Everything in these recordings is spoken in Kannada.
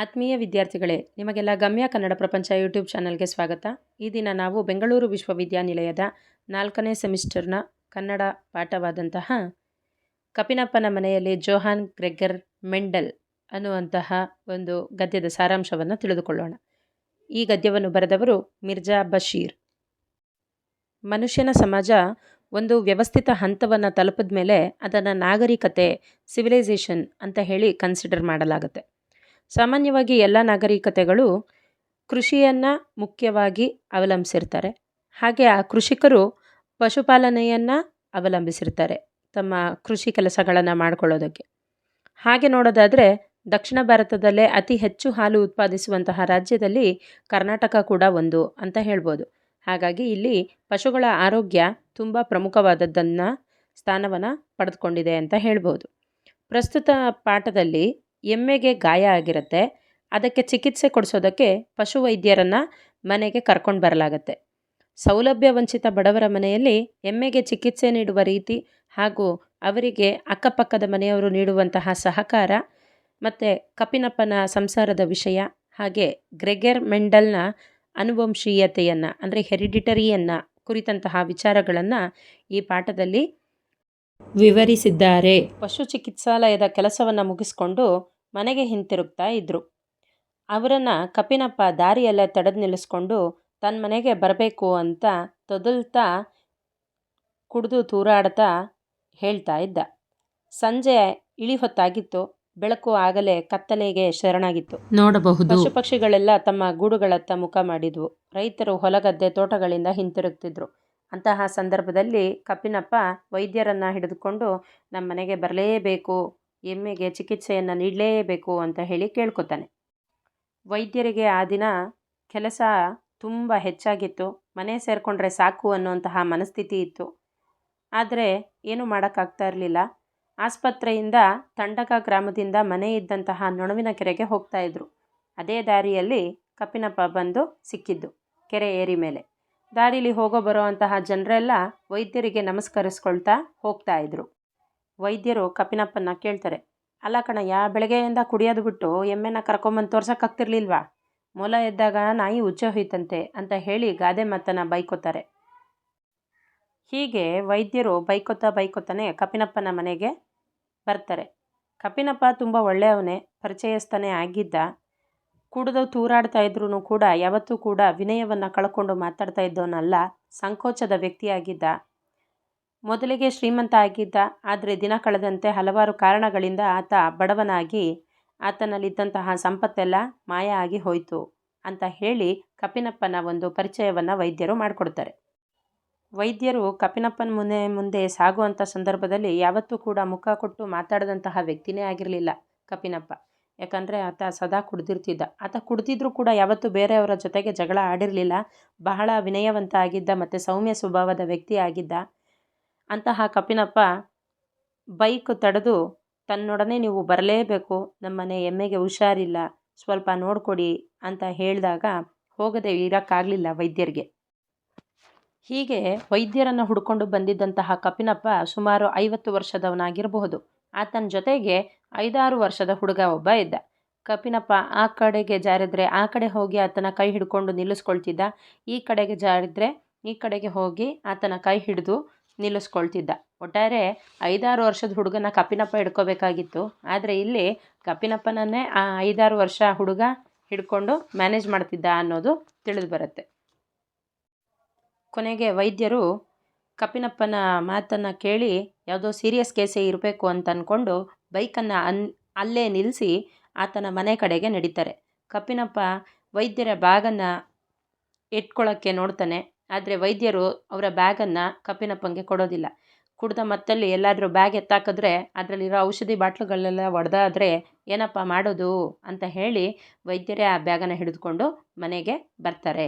ಆತ್ಮೀಯ ವಿದ್ಯಾರ್ಥಿಗಳೇ, ನಿಮಗೆಲ್ಲ ಗಮ್ಯ ಕನ್ನಡ ಪ್ರಪಂಚ ಯೂಟ್ಯೂಬ್ ಚಾನಲ್ಗೆ ಸ್ವಾಗತ. ಈ ದಿನ ನಾವು ಬೆಂಗಳೂರು ವಿಶ್ವವಿದ್ಯಾನಿಲಯದ ನಾಲ್ಕನೇ ಸೆಮಿಸ್ಟರ್ನ ಕನ್ನಡ ಪಾಠವಾದಂತಹ ಕಪಿನಪ್ಪನ ಮನೆಯಲ್ಲಿ ಜೋಹಾನ್ ಗ್ರೆಗ್ಗರ್ ಮೆಂಡಲ್ ಅನ್ನುವಂತಹ ಒಂದು ಗದ್ಯದ ಸಾರಾಂಶವನ್ನು ತಿಳಿದುಕೊಳ್ಳೋಣ. ಈ ಗದ್ಯವನ್ನು ಬರೆದವರು ಮಿರ್ಜಾ ಬಶೀರ್. ಮನುಷ್ಯನ ಸಮಾಜ ಒಂದು ವ್ಯವಸ್ಥಿತ ಹಂತವನ್ನು ತಲುಪಿದ ಮೇಲೆ ಅದನ್ನು ನಾಗರಿಕತೆ ಸಿವಿಲೈಸೇಷನ್ ಅಂತ ಹೇಳಿ ಕನ್ಸಿಡರ್ ಮಾಡಲಾಗುತ್ತೆ. ಸಾಮಾನ್ಯವಾಗಿ ಎಲ್ಲ ನಾಗರಿಕತೆಗಳು ಕೃಷಿಯನ್ನು ಮುಖ್ಯವಾಗಿ ಅವಲಂಬಿಸಿರ್ತಾರೆ. ಹಾಗೆ ಆ ಕೃಷಿಕರು ಪಶುಪಾಲನೆಯನ್ನು ಅವಲಂಬಿಸಿರ್ತಾರೆ ತಮ್ಮ ಕೃಷಿ ಕೆಲಸಗಳನ್ನು ಮಾಡ್ಕೊಳ್ಳೋದಕ್ಕೆ. ಹಾಗೆ ನೋಡೋದಾದರೆ ದಕ್ಷಿಣ ಭಾರತದಲ್ಲೇ ಅತಿ ಹೆಚ್ಚು ಹಾಲು ಉತ್ಪಾದಿಸುವಂತಹ ರಾಜ್ಯದಲ್ಲಿ ಕರ್ನಾಟಕ ಕೂಡ ಒಂದು ಅಂತ ಹೇಳ್ಬೋದು. ಹಾಗಾಗಿ ಇಲ್ಲಿ ಪಶುಗಳ ಆರೋಗ್ಯ ತುಂಬ ಪ್ರಮುಖವಾದದ್ದನ್ನು ಸ್ಥಾನವನ್ನು ಪಡೆದುಕೊಂಡಿದೆ ಅಂತ ಹೇಳ್ಬೋದು. ಪ್ರಸ್ತುತ ಪಾಠದಲ್ಲಿ ಎಮ್ಮೆಗೆ ಗಾಯ ಆಗಿರುತ್ತೆ. ಅದಕ್ಕೆ ಚಿಕಿತ್ಸೆ ಕೊಡಿಸೋದಕ್ಕೆ ಪಶುವೈದ್ಯರನ್ನು ಮನೆಗೆ ಕರ್ಕೊಂಡು ಬರಲಾಗತ್ತೆ. ಸೌಲಭ್ಯ ವಂಚಿತ ಬಡವರ ಮನೆಯಲ್ಲಿ ಎಮ್ಮೆಗೆ ಚಿಕಿತ್ಸೆ ನೀಡುವ ರೀತಿ ಹಾಗೂ ಅವರಿಗೆ ಅಕ್ಕಪಕ್ಕದ ಮನೆಯವರು ನೀಡುವಂತಹ ಸಹಕಾರ ಮತ್ತು ಕಪಿನಪ್ಪನ ಸಂಸಾರದ ವಿಷಯ ಹಾಗೆ ಗ್ರೆಗೆರ್ ಮೆಂಡಲ್ನ ಅನುವಂಶೀಯತೆಯನ್ನು ಅಂದರೆ ಹೆರಿಡಿಟರಿಯನ್ನು ಕುರಿತಂತಹ ವಿಚಾರಗಳನ್ನು ಈ ಪಾಠದಲ್ಲಿ ವಿವರಿಸಿದ್ದಾರೆ. ಪಶು ಚಿಕಿತ್ಸಾಲಯದ ಕೆಲಸವನ್ನು ಮುಗಿಸಿಕೊಂಡು ಮನೆಗೆ ಹಿಂತಿರುಗ್ತಾ ಇದ್ದರು ಅವರನ್ನು ಕಪಿನಪ್ಪ ದಾರಿಯಲ್ಲೇ ತಡೆದು ನಿಲ್ಲಿಸ್ಕೊಂಡು ತನ್ನ ಮನೆಗೆ ಬರಬೇಕು ಅಂತ ತೊದಲ್ತಾ ಕುಡಿದು ತೂರಾಡ್ತಾ ಹೇಳ್ತಾ ಇದ್ದ. ಸಂಜೆ ಇಳಿ ಹೊತ್ತಾಗಿತ್ತು ಬೆಳಕು ಆಗಲೇ ಕತ್ತಲೆಗೆ ಶರಣಾಗಿತ್ತು. ನೋಡಬಹುದು. ಪಶು ಪಕ್ಷಿಗಳೆಲ್ಲ ತಮ್ಮ ಗೂಡುಗಳತ್ತ ಮುಖ ಮಾಡಿದ್ವು. ರೈತರು ಹೊಲಗದ್ದೆ ತೋಟಗಳಿಂದ ಹಿಂತಿರುಗ್ತಿದ್ರು. ಅಂತಹ ಸಂದರ್ಭದಲ್ಲಿ ಕಪಿನಪ್ಪ ವೈದ್ಯರನ್ನು ಹಿಡಿದುಕೊಂಡು ನಮ್ಮ ಮನೆಗೆ ಬರಲೇಬೇಕು, ಎಮ್ಮೆಗೆ ಚಿಕಿತ್ಸೆಯನ್ನು ನೀಡಲೇಬೇಕು ಅಂತ ಹೇಳಿ ಕೇಳ್ಕೊತಾನೆ. ವೈದ್ಯರಿಗೆ ಆ ದಿನ ಕೆಲಸ ತುಂಬ ಹೆಚ್ಚಾಗಿತ್ತು. ಮನೆ ಸೇರಿಕೊಂಡ್ರೆ ಸಾಕು ಅನ್ನುವಂತಹ ಮನಸ್ಥಿತಿ ಇತ್ತು. ಆದರೆ ಏನು ಮಾಡೋಕ್ಕಾಗ್ತಾ ಇರಲಿಲ್ಲ. ಆಸ್ಪತ್ರೆಯಿಂದ ತಂಡಕ ಗ್ರಾಮದಿಂದ ಮನೆ ಇದ್ದಂತಹ ನೊಣವಿನ ಕೆರೆಗೆ ಹೋಗ್ತಾ ಇದ್ರು. ಅದೇ ದಾರಿಯಲ್ಲಿ ಕಪಿನಪ್ಪ ಬಂದು ಸಿಕ್ಕಿದ್ದು, ಕೆರೆ ಏರಿ ಮೇಲೆ. ದಾರಿಲಿ ಹೋಗೋ ಬರೋ ಅಂತಹ ಜನರೆಲ್ಲ ವೈದ್ಯರಿಗೆ ನಮಸ್ಕರಿಸ್ಕೊಳ್ತಾ ಹೋಗ್ತಾ ಇದ್ರು. ವೈದ್ಯರು ಕಪಿನಪ್ಪನ ಕೇಳ್ತಾರೆ, ಅಲ್ಲ ಕಣಯ್ಯ ಬೆಳಗ್ಗೆಯಿಂದ ಕುಡಿಯೋದು ಬಿಟ್ಟು ಎಮ್ಮೆನ ಕರ್ಕೊಂಬಂದು ತೋರ್ಸೋಕ್ಕಾಗ್ತಿರ್ಲಿಲ್ವಾ? ಮೊಲ ಎದ್ದಾಗ ನಾಯಿ ಉಚ್ಚ ಹೋಯ್ತಂತೆ ಅಂತ ಹೇಳಿ ಗಾದೆ ಮಾತನ್ನು ಬೈಕೋತಾರೆ. ಹೀಗೆ ವೈದ್ಯರು ಬೈಕೋತಾ ಬೈಕೋತಾನೆ ಕಪಿನಪ್ಪನ ಮನೆಗೆ ಬರ್ತಾರೆ. ಕಪಿನಪ್ಪ ತುಂಬ ಒಳ್ಳೆಯವನೇ, ಪರಿಚಯಸ್ಥನೇ ಆಗಿದ್ದ ಕುಡಿದು ತೂರಾಡ್ತಾ ಇದ್ರೂ ಕೂಡ ಯಾವತ್ತೂ ಕೂಡ ವಿನಯವನ್ನು ಕಳ್ಕೊಂಡು ಮಾತಾಡ್ತಾ ಇದ್ದವನಲ್ಲ, ಸಂಕೋಚದ ವ್ಯಕ್ತಿಯಾಗಿದ್ದ. ಮೊದಲಿಗೆ ಶ್ರೀಮಂತ ಆಗಿದ್ದ, ಆದರೆ ದಿನ ಕಳೆದಂತೆ ಹಲವಾರು ಕಾರಣಗಳಿಂದ ಆತ ಬಡವನಾಗಿ, ಆತನಲ್ಲಿದ್ದಂತಹ ಸಂಪತ್ತೆಲ್ಲ ಮಾಯ ಆಗಿ ಹೋಯಿತು ಅಂತ ಹೇಳಿ ಕಪಿನಪ್ಪನ ಒಂದು ಪರಿಚಯವನ್ನು ವೈದ್ಯರು ಮಾಡಿಕೊಡ್ತಾರೆ. ವೈದ್ಯರು ಕಪಿನಪ್ಪನ ಮುಂದೆ ಮುಂದೆ ಸಾಗುವಂಥ ಸಂದರ್ಭದಲ್ಲಿ ಯಾವತ್ತೂ ಕೂಡ ಮುಖ ಕೊಟ್ಟು ಮಾತಾಡದಂತಹ ವ್ಯಕ್ತಿನೇ ಆಗಿರಲಿಲ್ಲ ಕಪಿನಪ್ಪ. ಯಾಕಂದರೆ ಆತ ಸದಾ ಕುಡ್ದಿರ್ತಿದ್ದ. ಆತ ಕುಡ್ದಿದ್ರೂ ಕೂಡ ಯಾವತ್ತೂ ಬೇರೆಯವರ ಜೊತೆಗೆ ಜಗಳ ಆಡಿರಲಿಲ್ಲ. ಬಹಳ ವಿನಯವಂತ ಆಗಿದ್ದ ಮತ್ತು ಸೌಮ್ಯ ಸ್ವಭಾವದ ವ್ಯಕ್ತಿ ಆಗಿದ್ದ. ಅಂತಹ ಕಪಿನಪ್ಪ ಬೈಕ್ ತಡೆದು ತನ್ನೊಡನೆ ನೀವು ಬರಲೇಬೇಕು. ನಮ್ಮನೆ ಎಮ್ಮೆಗೆ ಹುಷಾರಿಲ್ಲ. ಸ್ವಲ್ಪ ನೋಡಿಕೊಡಿ ಅಂತ ಹೇಳಿದಾಗ ಹೋಗದೆ ಇರೋಕ್ಕಾಗಲಿಲ್ಲ ವೈದ್ಯರಿಗೆ. ಹೀಗೆ ವೈದ್ಯರನ್ನು ಹುಡ್ಕೊಂಡು ಬಂದಿದ್ದಂತಹ ಕಪಿನಪ್ಪ ಸುಮಾರು ಐವತ್ತು ವರ್ಷದವನಾಗಿರಬಹುದು. ಆತನ ಜೊತೆಗೆ ಐದಾರು ವರ್ಷದ ಹುಡುಗ ಒಬ್ಬ ಇದ್ದ. ಕಪಿನಪ್ಪ, ಆ ಕಡೆಗೆ ಜಾರಿದ್ರೆ ಆ ಕಡೆ ಹೋಗಿ ಆತನ ಕೈ ಹಿಡ್ಕೊಂಡು ನಿಲ್ಲಿಸ್ಕೊಳ್ತಿದ್ದ. ಈ ಕಡೆಗೆ ಜಾರಿದ್ರೆ ಈ ಕಡೆಗೆ ಹೋಗಿ ಆತನ ಕೈ ಹಿಡಿದು ನಿಲ್ಲಿಸ್ಕೊಳ್ತಿದ್ದ. ಒಟ್ಟಾರೆ ಐದಾರು ವರ್ಷದ ಹುಡುಗನ ಕಪಿನಪ್ಪ ಹಿಡ್ಕೋಬೇಕಾಗಿತ್ತು. ಆದರೆ ಇಲ್ಲಿ ಕಪಿನಪ್ಪನನ್ನೇ ಆ ಐದಾರು ವರ್ಷ ಹುಡುಗ ಹಿಡ್ಕೊಂಡು ಮ್ಯಾನೇಜ್ ಮಾಡ್ತಿದ್ದ ಅನ್ನೋದು ತಿಳಿದು ಬರುತ್ತೆ ಕೊನೆಗೆ ವೈದ್ಯರು ಕಪಿನಪ್ಪನ ಮಾತನ್ನು ಕೇಳಿ ಯಾವುದೋ ಸೀರಿಯಸ್ ಕೇಸೇ ಇರಬೇಕು ಅಂತ ಅಂದ್ಕೊಂಡು ಬೈಕನ್ನು ಅನ್, ಅಲ್ಲೇ ನಿಲ್ಲಿಸಿ ಆತನ ಮನೆ ಕಡೆಗೆ ನಡೀತಾರೆ. ಕಪ್ಪಿನಪ್ಪ ವೈದ್ಯರ ಬ್ಯಾಗನ್ನು ಇಟ್ಕೊಳ್ಳೋಕ್ಕೆ ನೋಡ್ತಾನೆ. ಆದರೆ ವೈದ್ಯರು ಅವರ ಬ್ಯಾಗನ್ನು ಕಪಿನಪ್ಪಂಗೆ ಕೊಡೋದಿಲ್ಲ. ಕುಡ್ದ ಮತ್ತಲ್ಲಿ ಎಲ್ಲಾದರೂ ಬ್ಯಾಗ್ ಎತ್ತಾಕಿದ್ರೆ ಅದರಲ್ಲಿರೋ ಔಷಧಿ ಬಾಟ್ಲುಗಳೆಲ್ಲ ಒಡೆದಾದರೆ ಏನಪ್ಪ ಮಾಡೋದು ಅಂತ ಹೇಳಿ ವೈದ್ಯರೇ ಆ ಬ್ಯಾಗನ್ನು ಹಿಡಿದುಕೊಂಡು ಮನೆಗೆ ಬರ್ತಾರೆ.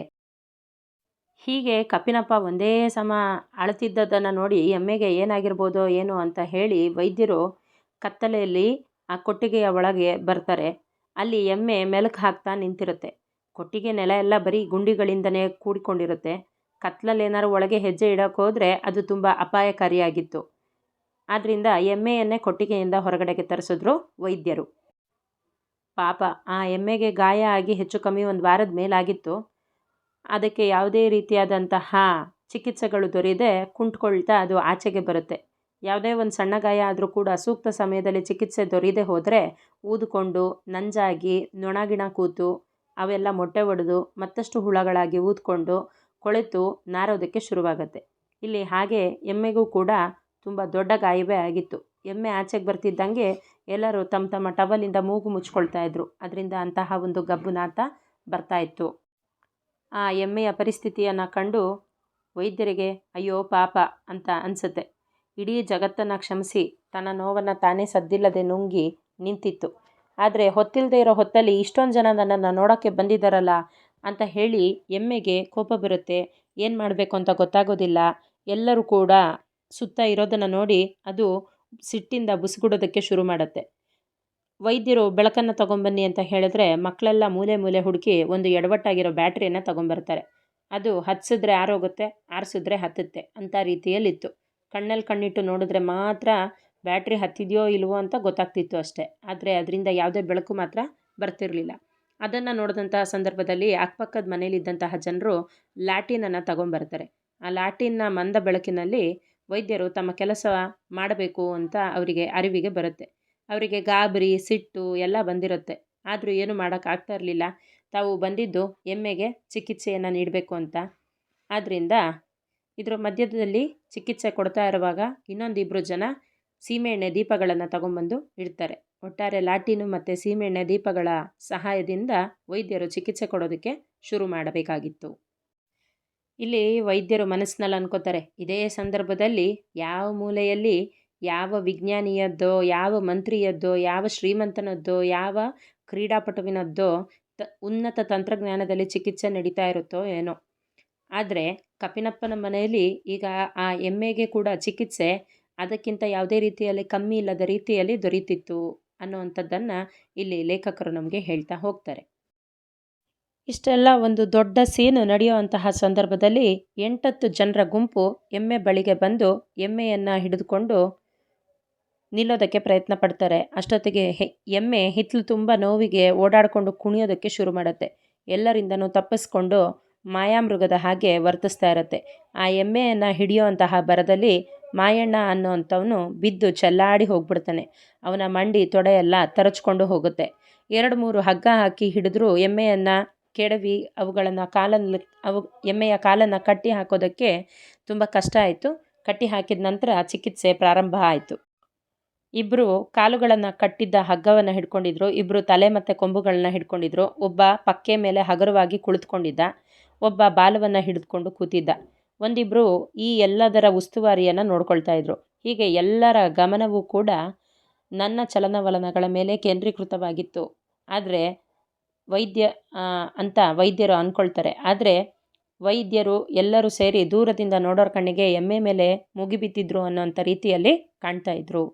ಹೀಗೆ ಕಪಿನಪ್ಪ ಒಂದೇ ಸಮ ಅಳ್ತಿದ್ದದ್ದನ್ನು ನೋಡಿ ಎಮ್ಮೆಗೆ ಏನಾಗಿರ್ಬೋದೋ, ಏನೋ ಅಂತ ಹೇಳಿ ವೈದ್ಯರು ಕತ್ತಲೆಯಲ್ಲಿ ಆ ಕೊಟ್ಟಿಗೆಯ ಒಳಗೆ ಬರ್ತಾರೆ. ಅಲ್ಲಿ ಎಮ್ಮೆ ಮೆಲುಕು ಹಾಕ್ತಾ ನಿಂತಿರುತ್ತೆ. ಕೊಟ್ಟಿಗೆ ನೆಲ ಎಲ್ಲ ಬರೀ ಗುಂಡಿಗಳಿಂದನೇ ಕೂಡಿಕೊಂಡಿರುತ್ತೆ. ಕತ್ತಲಲ್ಲಿ ಏನಾದ್ರು ಒಳಗೆ ಹೆಜ್ಜೆ ಇಡೋಕೆ ಅದು ತುಂಬ ಅಪಾಯಕಾರಿಯಾಗಿತ್ತು. ಆದ್ದರಿಂದ ಎಮ್ಮೆಯನ್ನೇ ಕೊಟ್ಟಿಗೆಯಿಂದ ಹೊರಗಡೆಗೆ ತರಿಸಿದ್ರು ವೈದ್ಯರು. ಪಾಪ, ಆ ಎಮ್ಮೆಗೆ ಗಾಯ ಆಗಿ ಹೆಚ್ಚು ಕಮ್ಮಿ ಒಂದು ವಾರದ ಮೇಲಾಗಿತ್ತು. ಅದಕ್ಕೆ ಯಾವುದೇ ರೀತಿಯಾದಂತಹ ಚಿಕಿತ್ಸೆಗಳು ದೊರೆಯದೆ ಕುಂಟ್ಕೊಳ್ತಾ ಅದು ಆಚೆಗೆ ಬರುತ್ತೆ. ಯಾವುದೇ ಒಂದು ಸಣ್ಣ ಗಾಯ ಆದರೂ ಕೂಡ ಸೂಕ್ತ ಸಮಯದಲ್ಲಿ ಚಿಕಿತ್ಸೆ ದೊರೆಯದೆ ಹೋದರೆ ಊದ್ಕೊಂಡು, ನಂಜಾಗಿ, ನೊಣಗಿಣ ಕೂತು, ಅವೆಲ್ಲ ಮೊಟ್ಟೆ ಒಡೆದು, ಮತ್ತಷ್ಟು ಹುಳಗಳಾಗಿ ಊದ್ಕೊಂಡು ಕೊಳೆತು ನಾರೋದಕ್ಕೆ ಶುರುವಾಗುತ್ತೆ. ಇಲ್ಲಿ ಹಾಗೆ ಎಮ್ಮೆಗೂ ಕೂಡ ತುಂಬ ದೊಡ್ಡ ಗಾಯವೇ ಆಗಿತ್ತು. ಎಮ್ಮೆ ಆಚೆಗೆ ಬರ್ತಿದ್ದಂಗೆ ಎಲ್ಲರೂ ತಮ್ಮ ತಮ್ಮ ಟವಲಿಂದ ಮೂಗು ಮುಚ್ಕೊಳ್ತಾ ಇದ್ರು. ಅದರಿಂದ ಅಂತಹ ಒಂದು ಗಬ್ಬು ನಾತ ಬರ್ತಾ ಇತ್ತು. ಆ ಎಮ್ಮೆಯ ಪರಿಸ್ಥಿತಿಯನ್ನು ಕಂಡು ವೈದ್ಯರಿಗೆ, ಅಯ್ಯೋ ಪಾಪ ಅಂತ ಅನಿಸುತ್ತೆ. ಇಡೀ ಜಗತ್ತನ್ನು ಕ್ಷಮಿಸಿ, ತನ್ನ ನೋವನ್ನು ತಾನೇ ಸದ್ದಿಲ್ಲದೆ ನುಂಗಿ ನಿಂತಿತ್ತು. ಆದರೆ ಹೊತ್ತಿಲ್ಲದೆ ಇರೋ ಹೊತ್ತಲ್ಲಿ ಇಷ್ಟೊಂದು ಜನ ನನ್ನನ್ನು ನೋಡೋಕ್ಕೆ ಬಂದಿದ್ದಾರಲ್ಲ ಅಂತ ಹೇಳಿ ಎಮ್ಮೆಗೆ ಕೋಪ ಬರುತ್ತೆ. ಏನು ಮಾಡಬೇಕು ಅಂತ ಗೊತ್ತಾಗೋದಿಲ್ಲ. ಎಲ್ಲರೂ ಕೂಡ ಸುತ್ತ ಇರೋದನ್ನು ನೋಡಿ ಅದು ಸಿಟ್ಟಿಂದ ಬುಸುಗುಡೋದಕ್ಕೆ ಶುರು ಮಾಡುತ್ತೆ. ವೈದ್ಯರು ಬೆಳಕನ್ನು ತೊಗೊಂಬನ್ನಿ ಅಂತ ಹೇಳಿದ್ರೆ ಮಕ್ಕಳೆಲ್ಲ ಮೂಲೆ ಮೂಲೆ ಹುಡುಕಿ ಒಂದು ಎಡವಟ್ಟಾಗಿರೋ ಬ್ಯಾಟ್ರಿಯನ್ನು ತೊಗೊಂಬರ್ತಾರೆ. ಅದು ಹತ್ಸಿದ್ರೆ ಆರೋಗುತ್ತೆ, ಆರಿಸಿದ್ರೆ ಹತ್ತುತ್ತೆ ಅಂಥ ರೀತಿಯಲ್ಲಿತ್ತು. ಕಣ್ಣಲ್ಲಿ ಕಣ್ಣಿಟ್ಟು ನೋಡಿದ್ರೆ ಮಾತ್ರ ಬ್ಯಾಟ್ರಿ ಹತ್ತಿದೆಯೋ ಇಲ್ವೋ ಅಂತ ಗೊತ್ತಾಗ್ತಿತ್ತು ಅಷ್ಟೇ. ಆದರೆ ಅದರಿಂದ ಯಾವುದೇ ಬೆಳಕು ಮಾತ್ರ ಬರ್ತಿರಲಿಲ್ಲ. ಅದನ್ನು ನೋಡಿದಂತಹ ಸಂದರ್ಭದಲ್ಲಿ ಅಕ್ಕಪಕ್ಕದ ಮನೇಲಿದ್ದಂತಹ ಜನರು ಲ್ಯಾಟಿನನ್ನು ತಗೊಂಬರ್ತಾರೆ. ಆ ಲ್ಯಾಟಿನ್ನ ಮಂದ ಬೆಳಕಿನಲ್ಲಿ ವೈದ್ಯರು ತಮ್ಮ ಕೆಲಸ ಮಾಡಬೇಕು ಅಂತ ಅವರಿಗೆ ಅರಿವಿಗೆ ಬರುತ್ತೆ. ಅವರಿಗೆ ಗಾಬರಿ, ಸಿಟ್ಟು ಎಲ್ಲ ಬಂದಿರುತ್ತೆ. ಆದರೂ ಏನು ಮಾಡೋಕ್ಕಾಗ್ತಾ ಇರಲಿಲ್ಲ. ತಾವು ಬಂದಿದ್ದು ಎಮ್ಮೆಗೆ ಚಿಕಿತ್ಸೆಯನ್ನು ನೀಡಬೇಕು ಅಂತ. ಆದ್ದರಿಂದ ಇದರ ಮಧ್ಯದಲ್ಲಿ ಚಿಕಿತ್ಸೆ ಕೊಡ್ತಾ ಇರುವಾಗ ಇನ್ನೊಂದಿಬ್ಬರು ಜನ ಸೀಮೆಎಣ್ಣೆ ದೀಪಗಳನ್ನು ತಗೊಂಬಂದು ಇಡ್ತಾರೆ. ಒಟ್ಟಾರೆ ಲಾಟಿನು ಮತ್ತು ಸೀಮೆಎಣ್ಣೆ ದೀಪಗಳ ಸಹಾಯದಿಂದ ವೈದ್ಯರು ಚಿಕಿತ್ಸೆ ಕೊಡೋದಕ್ಕೆ ಶುರು ಮಾಡಬೇಕಾಗಿತ್ತು. ಇಲ್ಲಿ ವೈದ್ಯರು ಮನಸ್ಸಿನಲ್ಲಿ ಅನ್ಕೋತಾರೆ, ಇದೇ ಸಂದರ್ಭದಲ್ಲಿ ಯಾವ ಮೂಲೆಯಲ್ಲಿ ಯಾವ ವಿಜ್ಞಾನಿಯದ್ದೋ, ಯಾವ ಮಂತ್ರಿಯದ್ದೋ, ಯಾವ ಶ್ರೀಮಂತನದ್ದೋ, ಯಾವ ಕ್ರೀಡಾಪಟುವಿನದ್ದೋ ತ, ಉನ್ನತ ತಂತ್ರಜ್ಞಾನದಲ್ಲಿ ಚಿಕಿತ್ಸೆ ನಡೀತಾ ಇರುತ್ತೋ ಏನೋ. ಆದರೆ ಕಪಿನಪ್ಪನ ಮನೆಯಲ್ಲಿ ಈಗ ಆ ಎಮ್ಮೆಗೆ ಕೂಡ ಚಿಕಿತ್ಸೆ ಅದಕ್ಕಿಂತ ಯಾವುದೇ ರೀತಿಯಲ್ಲಿ ಕಮ್ಮಿ ಇಲ್ಲದ ರೀತಿಯಲ್ಲಿ ದೊರೀತಿತ್ತು ಅನ್ನುವಂಥದ್ದನ್ನು ಇಲ್ಲಿ ಲೇಖಕರು ನಮಗೆ ಹೇಳ್ತಾ ಹೋಗ್ತಾರೆ. ಇಷ್ಟೆಲ್ಲ ಒಂದು ದೊಡ್ಡ ಸೀನು ನಡೆಯುವಂತಹ ಸಂದರ್ಭದಲ್ಲಿ ಎಂಟತ್ತು ಜನರ ಗುಂಪು ಎಮ್ಮೆ ಬಳಿಗೆ ಬಂದು ಎಮ್ಮೆಯನ್ನು ಹಿಡಿದುಕೊಂಡು ನಿಲ್ಲೋದಕ್ಕೆ ಪ್ರಯತ್ನ ಪಡ್ತಾರೆ. ಅಷ್ಟೊತ್ತಿಗೆ ಎಮ್ಮೆ ಹಿತ್ತಲು ತುಂಬ ನೋವಿಗೆ ಓಡಾಡಿಕೊಂಡು ಕುಣಿಯೋದಕ್ಕೆ ಶುರು ಮಾಡುತ್ತೆ. ಎಲ್ಲರಿಂದನೂ ತಪ್ಪಿಸ್ಕೊಂಡು ಮಾಯಾಮೃಗದ ಹಾಗೆ ವರ್ತಿಸ್ತಾ ಇರುತ್ತೆ. ಆ ಎಮ್ಮೆಯನ್ನು ಹಿಡಿಯುವಂತಹ ಬರದಲ್ಲಿ ಮಾಯಣ್ಣ ಅನ್ನೋವಂಥವನು ಬಿದ್ದು ಚೆಲ್ಲಾಡಿ ಹೋಗ್ಬಿಡ್ತಾನೆ. ಅವನ ಮಂಡಿ ತೊಡೆಯೆಲ್ಲ ತರಚ್ಕೊಂಡು ಹೋಗುತ್ತೆ. ಎರಡು ಮೂರು ಹಗ್ಗ ಹಾಕಿ ಹಿಡಿದ್ರೂ ಎಮ್ಮೆಯನ್ನು ಕೆಡವಿ ಅವುಗಳನ್ನು ಕಾಲಲ್ಲಿ, ಅವು ಎಮ್ಮೆಯ ಕಾಲನ್ನು ಕಟ್ಟಿ ಹಾಕೋದಕ್ಕೆ ತುಂಬ ಕಷ್ಟ ಆಯಿತು. ಕಟ್ಟಿ ಹಾಕಿದ ನಂತರ ಚಿಕಿತ್ಸೆ ಪ್ರಾರಂಭ ಆಯಿತು. ಇಬ್ಬರು ಕಾಲುಗಳನ್ನು ಕಟ್ಟಿದ್ದ ಹಗ್ಗವನ್ನು ಹಿಡ್ಕೊಂಡಿದ್ರು ಇಬ್ಬರು ತಲೆ ಮತ್ತು ಕೊಂಬುಗಳನ್ನ ಹಿಡ್ಕೊಂಡಿದ್ರು, ಒಬ್ಬ ಪಕ್ಕೆ ಮೇಲೆ ಹಗುರವಾಗಿ ಕುಳಿತುಕೊಂಡಿದ್ದ, ಒಬ್ಬ ಬಾಲವನ್ನು ಹಿಡಿದುಕೊಂಡು ಕೂತಿದ್ದ. ಒಂದಿಬ್ಬರು ಈ ಎಲ್ಲದರ ಉಸ್ತುವಾರಿಯನ್ನು ನೋಡ್ಕೊಳ್ತಾ ಇದ್ರು. ಹೀಗೆ ಎಲ್ಲರ ಗಮನವೂ ಕೂಡ ನನ್ನ ಚಲನವಲನಗಳ ಮೇಲೆ ಕೇಂದ್ರೀಕೃತವಾಗಿತ್ತು. ಆದರೆ ವೈದ್ಯ ಅಂತ ವೈದ್ಯರು ಅಂದ್ಕೊಳ್ತಾರೆ ಆದರೆ ವೈದ್ಯರು ಎಲ್ಲರೂ ಸೇರಿ ದೂರದಿಂದ ನೋಡೋರ ಕಣ್ಣಿಗೆ ಎಮ್ಮೆ ಮೇಲೆ ಮುಗಿಬಿದ್ದಿದ್ರು ಅನ್ನೋಂಥ ರೀತಿಯಲ್ಲಿ ಕಾಣ್ತಾ ಇದ್ರು.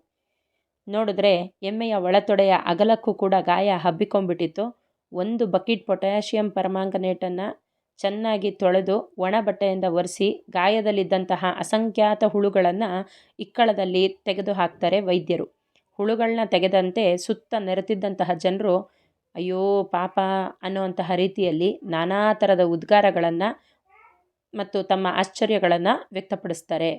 ನೋಡಿದ್ರೆ ಎಮ್ಮೆಯ ಒಳತೊಡೆಯ ಅಗಲಕ್ಕೂ ಕೂಡ ಗಾಯ ಹಬ್ಬಿಕೊಂಡ್ಬಿಟ್ಟಿತ್ತು. ಒಂದು ಬಕೆಟ್ ಪೊಟ್ಯಾಷಿಯಂ ಪರಮಾಂಗನೇಟನ್ನು ಚೆನ್ನಾಗಿ ತೊಳೆದು ಒಣ ಬಟ್ಟೆಯಿಂದ ಒರೆಸಿ ಗಾಯದಲ್ಲಿದ್ದಂತಹ ಅಸಂಖ್ಯಾತ ಹುಳುಗಳನ್ನು ಇಕ್ಕಳದಲ್ಲಿ ತೆಗೆದು ಹಾಕ್ತಾರೆ ವೈದ್ಯರು. ಹುಳುಗಳನ್ನ ತೆಗೆದಂತೆ ಸುತ್ತ ನೆರೆತಿದ್ದಂತಹ ಜನರು, ಅಯ್ಯೋ ಪಾಪ ಅನ್ನುವಂತಹ ರೀತಿಯಲ್ಲಿ ನಾನಾ ಥರದ ಉದ್ಗಾರಗಳನ್ನು ಮತ್ತು ತಮ್ಮ ಆಶ್ಚರ್ಯಗಳನ್ನು ವ್ಯಕ್ತಪಡಿಸ್ತಾರೆ.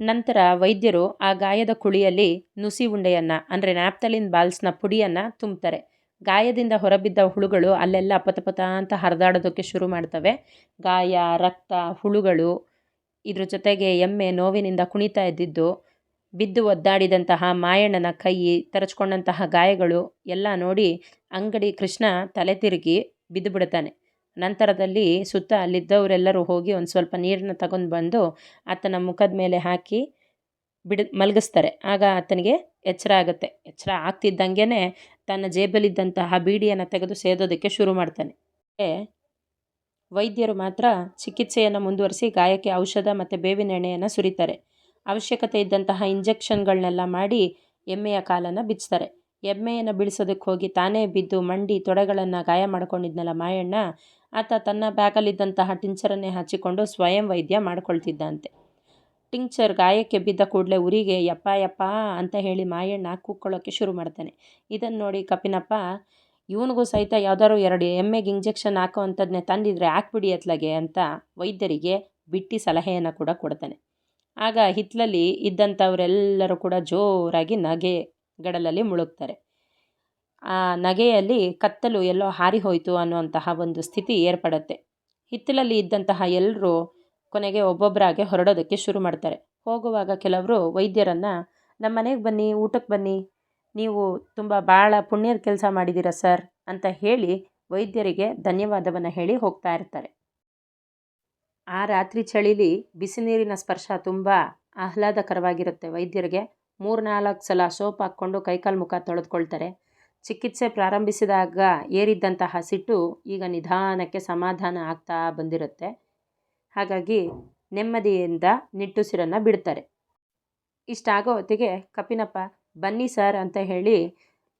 ನಂತರ ವೈದ್ಯರು ಆ ಗಾಯದ ಕುಳಿಯಲ್ಲಿ ನುಸಿ ಉಂಡೆಯನ್ನು, ಅಂದರೆ ನ್ಯಾಪ್ತಲಿನ್ ಬಾಲ್ಸ್ನ ಪುಡಿಯನ್ನು ತುಂಬ್ತಾರೆ. ಗಾಯದಿಂದ ಹೊರಬಿದ್ದ ಹುಳುಗಳು ಅಲ್ಲೆಲ್ಲ ಪತಪತ ಅಂತ ಹರಿದಾಡೋದಕ್ಕೆ ಶುರು ಮಾಡ್ತವೆ. ಗಾಯ, ರಕ್ತ, ಹುಳುಗಳು, ಇದ್ರ ಜೊತೆಗೆ ಎಮ್ಮೆ ನೋವಿನಿಂದ ಕುಣಿತಾ ಇದ್ದಿದ್ದು, ಬಿದ್ದು ಒದ್ದಾಡಿದಂತಹ ಮಾಯಣ್ಣನ ಕೈ, ತರಚ್ಕೊಂಡಂತಹ ಗಾಯಗಳು ಎಲ್ಲ ನೋಡಿ ಅಂಗಡಿ ಕೃಷ್ಣ ತಲೆ ತಿರುಗಿ ಬಿದ್ದು ಬಿಡ್ತಾನೆ ನಂತರದಲ್ಲಿ ಸುತ್ತ ಅಲ್ಲಿದ್ದವರೆಲ್ಲರೂ ಹೋಗಿ ಒಂದು ಸ್ವಲ್ಪ ನೀರನ್ನ ತಗೊಂಡು ಬಂದು ಆತನ ಮುಖದ ಮೇಲೆ ಹಾಕಿ ಬಿಡ ಮಲಗಿಸ್ತಾರೆ. ಆಗ ಆತನಿಗೆ ಎಚ್ಚರ ಆಗುತ್ತೆ. ಎಚ್ಚರ ಆಗ್ತಿದ್ದಂಗೆ ತನ್ನ ಜೇಬಲ್ಲಿದ್ದಂತಹ ಬೀಡಿಯನ್ನು ತೆಗೆದು ಸೇದೋದಕ್ಕೆ ಶುರು ಮಾಡ್ತಾನೆ. ವೈದ್ಯರು ಮಾತ್ರ ಚಿಕಿತ್ಸೆಯನ್ನು ಮುಂದುವರಿಸಿ ಗಾಯಕ್ಕೆ ಔಷಧ ಮತ್ತು ಬೇವಿನ ಎಣ್ಣೆಯನ್ನು ಸುರಿತಾರೆ. ಅವಶ್ಯಕತೆ ಇದ್ದಂತಹ ಇಂಜೆಕ್ಷನ್ಗಳನ್ನೆಲ್ಲ ಮಾಡಿ ಎಮ್ಮೆಯ ಕಾಲನ್ನು ಬಿಚ್ತಾರೆ. ಎಮ್ಮೆಯನ್ನು ಬಿಡಿಸೋದಕ್ಕೆ ಹೋಗಿ ತಾನೇ ಬಿದ್ದು ಮಂಡಿ ತೊಡೆಗಳನ್ನು ಗಾಯ ಮಾಡ್ಕೊಂಡಿದ್ನಲ್ಲ ಮಾಯಣ್ಣ ಆತ ತನ್ನ ಬ್ಯಾಗಲ್ಲಿದ್ದಂತಹ ಟಿಂಚರನ್ನೇ ಹಚ್ಚಿಕೊಂಡು ಸ್ವಯಂ ವೈದ್ಯ ಮಾಡಿಕೊಳ್ತಿದ್ದಂತೆ. ಟಿಂಚರ್ ಗಾಯಕ್ಕೆ ಬಿದ್ದ ಕೂಡಲೇ ಉರಿಗೆ ಯಪ್ಪ ಯಪ್ಪ, ಅಂತ ಹೇಳಿ ಮಾಯಣ್ಣ ಕೂಕ್ಕೊಳ್ಳೋಕ್ಕೆ ಶುರು ಮಾಡ್ತಾನೆ. ಇದನ್ನು ನೋಡಿ ಕಪಿನಪ್ಪ, ಇವನಿಗೂ ಸಹಿತ ಯಾವ್ದಾದ್ರು ಎರಡು ಎಮ್ಮೆಗೆ ಇಂಜೆಕ್ಷನ್ ಹಾಕೋ ಅಂಥದ್ದನ್ನೇ ತಂದಿದ್ರೆ ಹಾಕ್ಬಿಡಿ ಅತ್ಲಾಗೆ ಅಂತ ವೈದ್ಯರಿಗೆ ಬಿಟ್ಟು ಸಲಹೆಯನ್ನು ಕೂಡ ಕೊಡ್ತಾನೆ. ಆಗ ಹಿತ್ತಲಲ್ಲಿ ಇದ್ದಂಥವರೆಲ್ಲರೂ ಕೂಡ ಜೋರಾಗಿ ನಗೆ ಗಡಲಲ್ಲಿ ಮುಳುಗ್ತಾರೆ. ನಗೆಯಲ್ಲಿ ಕತ್ತಲು ಎಲ್ಲೋ ಹಾರಿ ಹೋಯಿತು ಅನ್ನುವಂತಹ ಒಂದು ಸ್ಥಿತಿ ಏರ್ಪಡುತ್ತೆ. ಹಿತ್ತಲಲ್ಲಿ ಇದ್ದಂತಹ ಎಲ್ಲರೂ ಕೊನೆಗೆ ಒಬ್ಬೊಬ್ಬರಾಗೆ ಹೊರಡೋದಕ್ಕೆ ಶುರು ಮಾಡ್ತಾರೆ. ಹೋಗುವಾಗ ಕೆಲವರು ವೈದ್ಯರನ್ನು, ನಮ್ಮ ಮನೆಗೆ ಬನ್ನಿ ಊಟಕ್ಕೆ ಬನ್ನಿ, ನೀವು ತುಂಬ ಭಾಳ ಪುಣ್ಯದ ಕೆಲಸ ಮಾಡಿದ್ದೀರಾ ಸರ್ ಅಂತ ಹೇಳಿ ವೈದ್ಯರಿಗೆ ಧನ್ಯವಾದವನ್ನು ಹೇಳಿ ಹೋಗ್ತಾ ಇರ್ತಾರೆ. ಆ ರಾತ್ರಿ ಚಳಿಲಿ ಬಿಸಿ ನೀರಿನ ಸ್ಪರ್ಶ ತುಂಬ ಆಹ್ಲಾದಕರವಾಗಿರುತ್ತೆ ವೈದ್ಯರಿಗೆ. ಮೂರ್ನಾಲ್ಕು ಸಲ ಸೋಪ್ ಹಾಕ್ಕೊಂಡು ಕೈಕಾಲು ಮುಖ ತೊಳೆದುಕೊಳ್ತಾರೆ. ಚಿಕಿತ್ಸೆ ಪ್ರಾರಂಭಿಸಿದಾಗ ಏರಿದ್ದಂತಹ ಸಿಟ್ಟು ಈಗ ನಿಧಾನಕ್ಕೆ ಸಮಾಧಾನ ಆಗ್ತಾ ಬಂದಿರುತ್ತೆ. ಹಾಗಾಗಿ ನೆಮ್ಮದಿಯಿಂದ ನಿಟ್ಟುಸಿರನ್ನು ಬಿಡ್ತಾರೆ. ಇಷ್ಟಾಗೋ ಹೊತ್ತಿಗೆ ಕಪಿನಪ್ಪ, ಬನ್ನಿ ಸರ್ ಅಂತ ಹೇಳಿ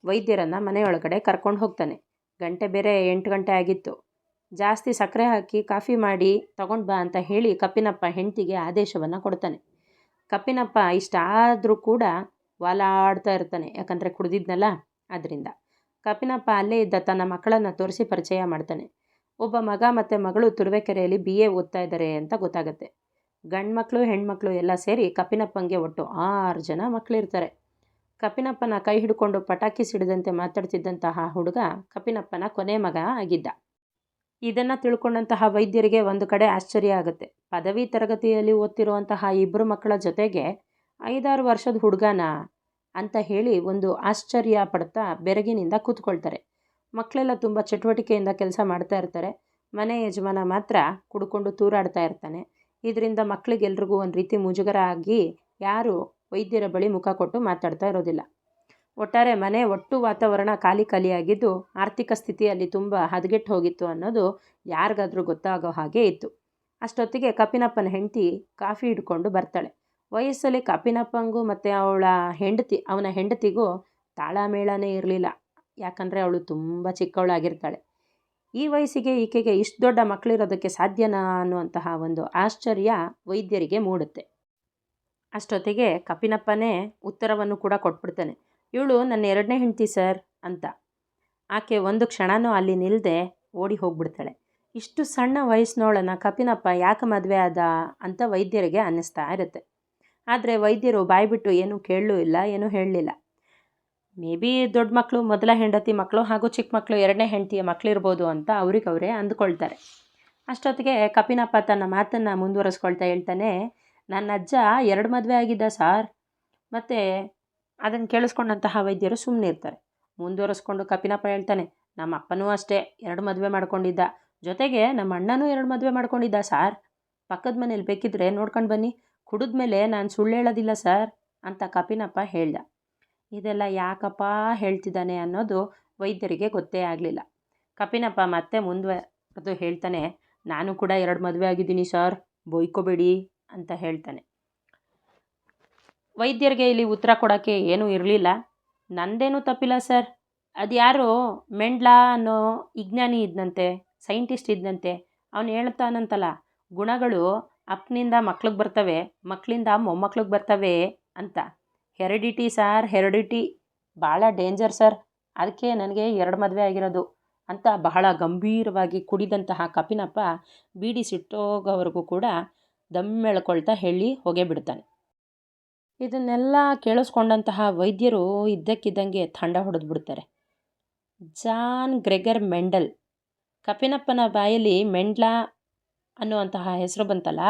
ವೈದ್ಯರನ್ನು ಮನೆಯೊಳಗಡೆ ಕರ್ಕೊಂಡು ಹೋಗ್ತಾನೆ. ಗಂಟೆ ಬೇರೆ ಎಂಟು ಗಂಟೆ ಆಗಿತ್ತು. ಜಾಸ್ತಿ ಸಕ್ಕರೆ ಹಾಕಿ ಕಾಫಿ ಮಾಡಿ ತಗೊಂಡು ಬಾ ಅಂತ ಹೇಳಿ ಕಪ್ಪಿನಪ್ಪ ಹೆಂಡತಿಗೆ ಆದೇಶವನ್ನು ಕೊಡ್ತಾನೆ. ಕಪ್ಪಿನಪ್ಪ ಇಷ್ಟಾದರೂ ಕೂಡ ವಾಲಾಡ್ತಾ ಇರ್ತಾನೆ. ಯಾಕಂದರೆ ಕುಡ್ದಿದ್ನಲ್ಲ ಅದರಿಂದ. ಕಪಿನಪ್ಪ ಅಲ್ಲೇ ಇದ್ದ ತನ್ನ ಮಕ್ಕಳನ್ನು ತೋರಿಸಿ ಪರಿಚಯ ಮಾಡ್ತಾನೆ. ಒಬ್ಬ ಮಗ ಮತ್ತು ಮಗಳು ತುರುವೇಕೆರೆಯಲ್ಲಿ ಬಿ ಎ ಓದ್ತಾ ಇದ್ದಾರೆ ಅಂತ ಗೊತ್ತಾಗುತ್ತೆ. ಗಂಡು ಮಕ್ಕಳು ಹೆಣ್ಮಕ್ಳು ಎಲ್ಲ ಸೇರಿ ಕಪಿನಪ್ಪಂಗೆ ಒಟ್ಟು ಆರು ಜನ ಮಕ್ಕಳಿರ್ತಾರೆ ಕಪಿನಪ್ಪನ ಕೈ ಹಿಡ್ಕೊಂಡು ಪಟಾಕಿ ಸಿಡಿದಂತೆ ಮಾತಾಡ್ತಿದ್ದಂತಹ ಹುಡುಗ ಕಪಿನಪ್ಪನ ಕೊನೆ ಮಗ ಆಗಿದ್ದ. ಇದನ್ನು ತಿಳ್ಕೊಂಡಂತಹ ವೈದ್ಯರಿಗೆ ಒಂದು ಕಡೆ ಆಶ್ಚರ್ಯ ಆಗುತ್ತೆ. ಪದವಿ ತರಗತಿಯಲ್ಲಿ ಓದ್ತಿರುವಂತಹ ಇಬ್ಬರು ಮಕ್ಕಳ ಜೊತೆಗೆ ಐದಾರು ವರ್ಷದ ಹುಡುಗನ ಅಂತ ಹೇಳಿ ಒಂದು ಆಶ್ಚರ್ಯ ಪಡ್ತಾ ಬೆರಗಿನಿಂದ ಕೂತ್ಕೊಳ್ತಾರೆ. ಮಕ್ಕಳೆಲ್ಲ ತುಂಬ ಚಟುವಟಿಕೆಯಿಂದ ಕೆಲಸ ಮಾಡ್ತಾ ಇರ್ತಾರೆ. ಮನೆ ಯಜಮಾನ ಮಾತ್ರ ಕುಡ್ಕೊಂಡು ತೂರಾಡ್ತಾ ಇರ್ತಾನೆ. ಇದರಿಂದ ಮಕ್ಕಳಿಗೆಲ್ರಿಗೂ ಒಂದು ರೀತಿ ಮುಜುಗರ ಆಗಿ ಯಾರು ವೈದ್ಯರ ಬಳಿ ಮುಖ ಕೊಟ್ಟು ಮಾತಾಡ್ತಾ ಇರೋದಿಲ್ಲ. ಒಟ್ಟಾರೆ ಮನೆ ಒಟ್ಟು ವಾತಾವರಣ ಖಾಲಿ ಖಾಲಿಯಾಗಿದ್ದು ಆರ್ಥಿಕ ಸ್ಥಿತಿಯಲ್ಲಿ ತುಂಬ ಹದಗೆಟ್ಟು ಹೋಗಿತ್ತು ಅನ್ನೋದು ಯಾರಿಗಾದರೂ ಗೊತ್ತಾಗೋ ಹಾಗೆ ಇತ್ತು. ಅಷ್ಟೊತ್ತಿಗೆ ಕಪಿನಪ್ಪನ ಹೆಂಡತಿ ಕಾಫಿ ಹಿಡ್ಕೊಂಡು ಬರ್ತಾಳೆ. ವಯಸ್ಸಲ್ಲಿ ಕಪಿನಪ್ಪಂಗೂ ಮತ್ತು ಅವಳ ಹೆಂಡತಿ, ಅವನ ಹೆಂಡತಿಗೂ ತಾಳಮೇಳನೇ ಇರಲಿಲ್ಲ. ಯಾಕಂದರೆ ಅವಳು ತುಂಬ ಚಿಕ್ಕವಳಾಗಿರ್ತಾಳೆ. ಈ ವಯಸ್ಸಿಗೆ ಈಕೆಗೆ ಇಷ್ಟು ದೊಡ್ಡ ಮಕ್ಕಳಿರೋದಕ್ಕೆ ಸಾಧ್ಯನಾ ಅನ್ನುವಂತಹ ಒಂದು ಆಶ್ಚರ್ಯ ವೈದ್ಯರಿಗೆ ಮೂಡುತ್ತೆ. ಅಷ್ಟೊತ್ತಿಗೆ ಕಪಿನಪ್ಪನೇ ಉತ್ತರವನ್ನು ಕೂಡ ಕೊಟ್ಬಿಡ್ತಾನೆ. ಇವಳು ನನ್ನ ಎರಡನೇ ಹೆಂಡತಿ ಸರ್ ಅಂತ. ಆಕೆ ಒಂದು ಕ್ಷಣನೂ ಅಲ್ಲಿ ನಿಲ್ಲದೆ ಓಡಿ ಹೋಗ್ಬಿಡ್ತಾಳೆ. ಇಷ್ಟು ಸಣ್ಣ ವಯಸ್ಸಿನವಳನ್ನು ಕಪಿನಪ್ಪ ಯಾಕೆ ಮದುವೆ ಆದ? ಅಂತ ವೈದ್ಯರಿಗೆ ಅನ್ನಿಸ್ತಾ ಇರುತ್ತೆ. ಆದರೆ ವೈದ್ಯರು ಬಾಯ್ಬಿಟ್ಟು ಏನೂ ಕೇಳಲೂ ಇಲ್ಲ, ಏನೂ ಹೇಳಲಿಲ್ಲ. ಮೇ ಬಿ ದೊಡ್ಡ ಮಕ್ಕಳು ಮೊದಲ ಹೆಂಡತಿ ಮಕ್ಕಳು ಹಾಗೂ ಚಿಕ್ಕ ಮಕ್ಕಳು ಎರಡನೇ ಹೆಂಡತಿಯ ಮಕ್ಕಳಿರ್ಬೋದು ಅಂತ ಅವ್ರಿಗವರೇ ಅಂದ್ಕೊಳ್ತಾರೆ. ಅಷ್ಟೊತ್ತಿಗೆ ಕಪಿನಪ್ಪ ತನ್ನ ಮಾತನ್ನು ಮುಂದುವರಿಸ್ಕೊಳ್ತಾ ಹೇಳ್ತಾನೆ, ನನ್ನ ಅಜ್ಜ ಎರಡು ಮದುವೆ ಆಗಿದ್ದ ಸಾರ್. ಮತ್ತು ಅದನ್ನು ಕೇಳಿಸ್ಕೊಂಡಂತಹ ವೈದ್ಯರು ಸುಮ್ಮನೆ ಇರ್ತಾರೆ. ಮುಂದುವರಿಸ್ಕೊಂಡು ಕಪಿನಪ್ಪ ಹೇಳ್ತಾನೆ ನಮ್ಮ ಅಪ್ಪನೂ ಅಷ್ಟೇ, ಎರಡು ಮದುವೆ ಮಾಡ್ಕೊಂಡಿದ್ದ. ಜೊತೆಗೆ ನಮ್ಮ ಅಣ್ಣನೂ ಎರಡು ಮದುವೆ ಮಾಡ್ಕೊಂಡಿದ್ದ ಸಾರ್. ಪಕ್ಕದ ಮನೇಲಿ ಬೇಕಿದ್ರೆ ನೋಡ್ಕೊಂಡು ಬನ್ನಿ. ಕುಡಿದ್ಮೇಲೆ ನಾನು ಸುಳ್ಳು ಹೇಳೋದಿಲ್ಲ ಸರ್ ಅಂತ ಕಪಿನಪ್ಪ ಹೇಳ್ದ. ಇದೆಲ್ಲ ಯಾಕಪ್ಪ ಹೇಳ್ತಿದ್ದಾನೆ ಅನ್ನೋದು ವೈದ್ಯರಿಗೆ ಗೊತ್ತೇ ಆಗಲಿಲ್ಲ. ಕಪಿನಪ್ಪ ಮತ್ತೆ ಮುಂದುವರೆದು ಹೇಳ್ತಾನೆ, ನಾನು ಕೂಡ ಎರಡು ಮದುವೆ ಆಗಿದ್ದೀನಿ ಸರ್ ಬೊಯ್ಕೋಬೇಡಿ ಅಂತ ಹೇಳ್ತಾನೆ. ವೈದ್ಯರಿಗೆ ಇಲ್ಲಿ ಉತ್ತರ ಕೊಡೋಕ್ಕೆ ಏನೂ ಇರಲಿಲ್ಲ. ನಂದೇನೂ ತಪ್ಪಿಲ್ಲ ಸರ್. ಅದು ಯಾರು ಮೆಂಡ್ಲಾ ಅನ್ನೋ ವಿಜ್ಞಾನಿ ಇದ್ದಂತೆ ಸೈಂಟಿಸ್ಟ್ ಇದ್ದಂತೆ ಅವನು ಹೇಳ್ತಾನಂತಲ್ಲ, ಗುಣಗಳು ಅಪ್ಪನಿಂದ ಮಕ್ಳಿಗೆ ಬರ್ತವೆ ಮಕ್ಕಳಿಂದ ಮೊಮ್ಮಕ್ಳಿಗೆ ಬರ್ತವೆ ಅಂತ. ಹೆರಿಡಿಟಿ ಸಾರ್, ಹೆರಿಡಿಟಿ ಭಾಳ ಡೇಂಜರ್ ಸರ್. ಅದಕ್ಕೆ ನನಗೆ ಎರಡು ಮದುವೆ ಆಗಿರೋದು ಅಂತ ಬಹಳ ಗಂಭೀರವಾಗಿ ಕುಡಿದಂತಹ ಕಪಿನಪ್ಪ ಬೀಡಿ ಸಿಟ್ಟೋಗೋವರೆಗೂ ಕೂಡ ದಮ್ಮೆಳ್ಕೊಳ್ತಾ ಹೇಳಿ ಹೊಗೆ ಬಿಡ್ತಾನೆ. ಇದನ್ನೆಲ್ಲ ಕೇಳಿಸ್ಕೊಂಡಂತಹ ವೈದ್ಯರು ಇದ್ದಕ್ಕಿದ್ದಂಗೆ ತಂಡ ಹೊಡೆದು ಬಿಡ್ತಾರೆ. ಜಾನ್ ಗ್ರೆಗರ್ ಮೆಂಡಲ್ ಕಪಿನಪ್ಪನ ಬಾಯಲ್ಲಿ ಮೆಂಡ್ಲಾ ಅನ್ನುವಂತಹ ಹೆಸರು ಬಂತಲ್ಲ,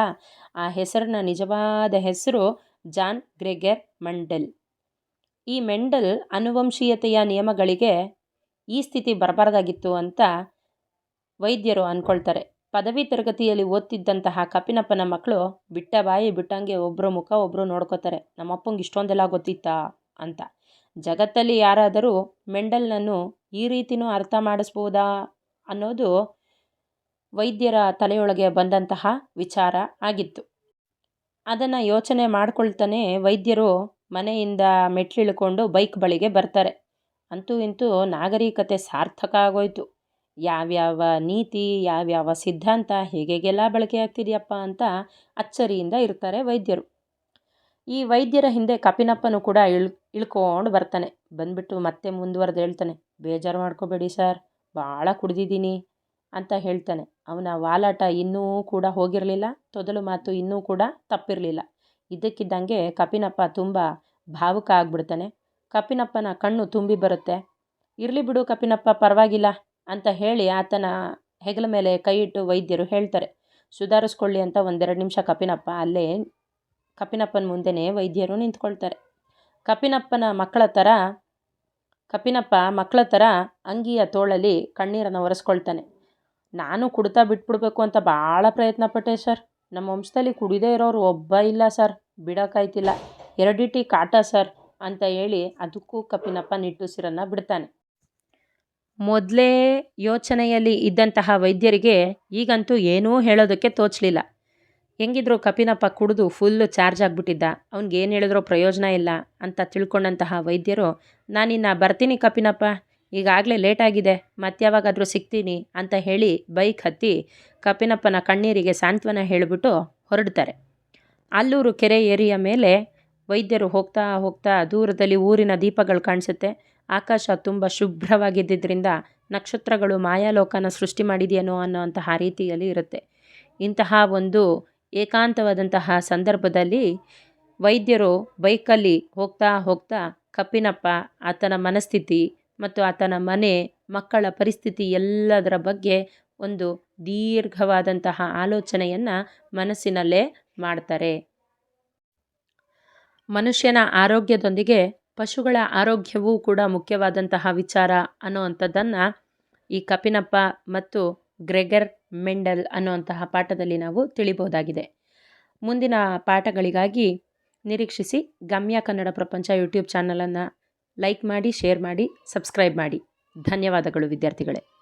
ಆ ಹೆಸರಿನ ನಿಜವಾದ ಹೆಸರು ಜಾನ್ ಗ್ರೆಗರ್ ಮಂಡೆಲ್. ಈ ಮೆಂಡಲ್ ಅನುವಂಶೀಯತೆಯ ನಿಯಮಗಳಿಗೆ ಈ ಸ್ಥಿತಿ ಬರಬಾರ್ದಾಗಿತ್ತು ಅಂತ ವೈದ್ಯರು ಅಂದ್ಕೊಳ್ತಾರೆ ಪದವಿ ತರಗತಿಯಲ್ಲಿ ಓದ್ತಿದ್ದಂತಹ ಕಪಿನಪ್ಪನ ಮಕ್ಕಳು ಬಿಟ್ಟ ಬಾಯಿ ಬಿಟ್ಟಂಗೆ ಒಬ್ಬರು ಮುಖ ಒಬ್ಬರು ನೋಡ್ಕೋತಾರೆ, ನಮ್ಮಪ್ಪಂಗೆ ಇಷ್ಟೊಂದೆಲ್ಲ ಗೊತ್ತಿತ್ತಾ ಅಂತ. ಜಗತ್ತಲ್ಲಿ ಯಾರಾದರೂ ಮೆಂಡಲ್ನನ್ನು ಈ ರೀತಿನೂ ಅರ್ಥ ಮಾಡಿಸ್ಬೋದಾ ಅನ್ನೋದು ವೈದ್ಯರ ತಲೆಯೊಳಗೆ ಬಂದಂತಹ ವಿಚಾರ ಆಗಿತ್ತು. ಅದನ್ನು ಯೋಚನೆ ಮಾಡಿಕೊಳ್ತಾನೆ ವೈದ್ಯರು ಮನೆಯಿಂದ ಮೆಟ್ಲಿಳ್ಕೊಂಡು ಬೈಕ್ ಬಳಿಗೆ ಬರ್ತಾರೆ. ಅಂತೂ ಇಂತೂ ನಾಗರಿಕತೆ ಸಾರ್ಥಕ ಆಗೋಯ್ತು. ಯಾವ್ಯಾವ ನೀತಿ, ಯಾವ್ಯಾವ ಸಿದ್ಧಾಂತ ಹೇಗೆಲ್ಲ ಬಳಕೆ ಆಗ್ತಿದೆಯಪ್ಪ ಅಂತ ಅಚ್ಚರಿಯಿಂದ ಇರ್ತಾರೆ ವೈದ್ಯರು. ಈ ವೈದ್ಯರ ಹಿಂದೆ ಕಪಿನಪ್ಪನೂ ಕೂಡ ಇಳ್, ಇಳ್ಕೊಂಡು ಬರ್ತಾನೆ. ಬಂದ್ಬಿಟ್ಟು ಮತ್ತೆ ಮುಂದುವರೆದು ಹೇಳ್ತಾನೆ, ಬೇಜಾರು ಮಾಡ್ಕೋಬೇಡಿ ಸರ್ ಭಾಳ ಕುಡ್ದಿದ್ದೀನಿ ಅಂತ ಹೇಳ್ತಾನೆ. ಅವನ ವಾಲಾಟ ಇನ್ನೂ ಕೂಡ ಹೋಗಿರಲಿಲ್ಲ, ತೊದಲು ಮಾತು ಇನ್ನೂ ಕೂಡ ತಪ್ಪಿರಲಿಲ್ಲ. ಇದಕ್ಕಿದ್ದಂಗೆ ಕಪಿನಪ್ಪ ತುಂಬ ಭಾವುಕ ಆಗ್ಬಿಡ್ತಾನೆ. ಕಪಿನಪ್ಪನ ಕಣ್ಣು ತುಂಬಿ ಬರುತ್ತೆ. ಇರಲಿ ಬಿಡು ಕಪಿನಪ್ಪ, ಪರವಾಗಿಲ್ಲ ಅಂತ ಹೇಳಿ ಆತನ ಹೆಗಲ ಮೇಲೆ ಕೈ ಇಟ್ಟು ವೈದ್ಯರು ಹೇಳ್ತಾರೆ. ಸುಧಾರಿಸ್ಕೊಳ್ಳಿ ಅಂತ ಒಂದೆರಡು ನಿಮಿಷ ಕಪಿನಪ್ಪ ಅಲ್ಲೇ ಕಪಿನಪ್ಪನ ಮುಂದೆನೇ ವೈದ್ಯರು ನಿಂತ್ಕೊಳ್ತಾರೆ. ಕಪಿನಪ್ಪನ ಮಕ್ಕಳ ಥರ ಕಪಿನಪ್ಪ ಮಕ್ಕಳ ಥರ ಅಂಗಿಯ ತೋಳಲ್ಲಿ ಕಣ್ಣೀರನ್ನು ಒರೆಸ್ಕೊಳ್ತಾನೆ. ನಾನು ಕುಡ್ತಾ ಬಿಟ್ಬಿಡ್ಬೇಕು ಅಂತ ಭಾಳ ಪ್ರಯತ್ನ ಪಟ್ಟೆ ಸರ್. ನಮ್ಮ ವಂಶದಲ್ಲಿ ಕುಡಿದೇ ಇರೋರು ಒಬ್ಬ ಇಲ್ಲ, ಸರ್. ಬಿಡೋಕ್ಕಾಯ್ತಿಲ್ಲ ಎರಡಿಟಿ ಕಾಟ, ಸರ್, ಅಂತ ಹೇಳಿ ಅದಕ್ಕೂ ಕಪಿನಪ್ಪ ನಿಟ್ಟುಸಿರನ್ನು ಬಿಡ್ತಾನೆ. ಮೊದಲೇ ಯೋಚನೆಯಲ್ಲಿ ಇದ್ದಂತಹ ವೈದ್ಯರಿಗೆ ಈಗಂತೂ ಏನೂ ಹೇಳೋದಕ್ಕೆ ತೋಚಲಿಲ್ಲ. ಹೆಂಗಿದ್ರು ಕಪಿನಪ್ಪ ಕುಡಿದು ಫುಲ್ಲು ಚಾರ್ಜ್ ಆಗಿಬಿಟ್ಟಿದ್ದ. ಅವ್ನಿಗೇನು ಹೇಳಿದ್ರೋ ಪ್ರಯೋಜನ ಇಲ್ಲ ಅಂತ ತಿಳ್ಕೊಂಡಂತಹ ವೈದ್ಯರು, ನಾನಿನ್ನು ಬರ್ತೀನಿ ಕಪಿನಪ್ಪ. ಈಗಾಗಲೇ ಲೇಟಾಗಿದೆ ಮತ್ಯಾವಾಗಾದರೂ ಸಿಗ್ತೀನಿ ಅಂತ ಹೇಳಿ ಬೈಕ್ ಹತ್ತಿ ಕಪಿನಪ್ಪನ ಕಣ್ಣೀರಿಗೆ ಸಾಂತ್ವನ ಹೇಳಿಬಿಟ್ಟು ಹೊರಡ್ತಾರೆ. ಅಲ್ಲೂರು ಕೆರೆ ಏರಿಯ ಮೇಲೆ ವೈದ್ಯರು ಹೋಗ್ತಾ ಹೋಗ್ತಾ ದೂರದಲ್ಲಿ ಊರಿನ ದೀಪಗಳು ಕಾಣಿಸುತ್ತೆ. ಆಕಾಶ ತುಂಬ ಶುಭ್ರವಾಗಿದ್ದರಿಂದ ನಕ್ಷತ್ರಗಳು ಮಾಯಾಲೋಕನ ಸೃಷ್ಟಿ ಮಾಡಿದೆಯೇನೋ ಅನ್ನೋಂತಹ ರೀತಿಯಲ್ಲಿ ಇರುತ್ತೆ. ಇಂತಹ ಒಂದು ಏಕಾಂತವಾದಂತಹ ಸಂದರ್ಭದಲ್ಲಿ ವೈದ್ಯರು ಬೈಕಲ್ಲಿ ಹೋಗ್ತಾ ಹೋಗ್ತಾ ಕಪ್ಪಿನಪ್ಪ ಆತನ ಮನಸ್ಥಿತಿ ಮತ್ತು ಆತನ ಮನೆ, ಮಕ್ಕಳ ಪರಿಸ್ಥಿತಿ ಎಲ್ಲದರ ಬಗ್ಗೆ ಒಂದು ದೀರ್ಘವಾದಂತಹ ಆಲೋಚನೆಯನ್ನು ಮನಸ್ಸಿನಲ್ಲೇ ಮಾಡ್ತಾರೆ. ಮನುಷ್ಯನ ಆರೋಗ್ಯದೊಂದಿಗೆ ಪಶುಗಳ ಆರೋಗ್ಯವೂ ಕೂಡ ಮುಖ್ಯವಾದಂತಹ ವಿಚಾರ ಅನ್ನುವಂಥದ್ದನ್ನು ಈ ಕಪಿನಪ್ಪ ಮತ್ತು ಗ್ರೆಗರ್ ಮೆಂಡಲ್ ಅನ್ನುವಂತಹ ಪಾಠದಲ್ಲಿ ನಾವು ತಿಳಿಬೋದಾಗಿದೆ ಮುಂದಿನ ಪಾಠಗಳಿಗಾಗಿ ನಿರೀಕ್ಷಿಸಿ ಗಮ್ಯ ಕನ್ನಡ ಪ್ರಪಂಚ ಯೂಟ್ಯೂಬ್ ಚಾನಲನ್ನು ಲೈಕ್ ಮಾಡಿ ಶೇರ್ ಮಾಡಿ ಸಬ್ಸ್ಕ್ರೈಬ್ ಮಾಡಿ. ಧನ್ಯವಾದಗಳು ವಿದ್ಯಾರ್ಥಿಗಳೇ.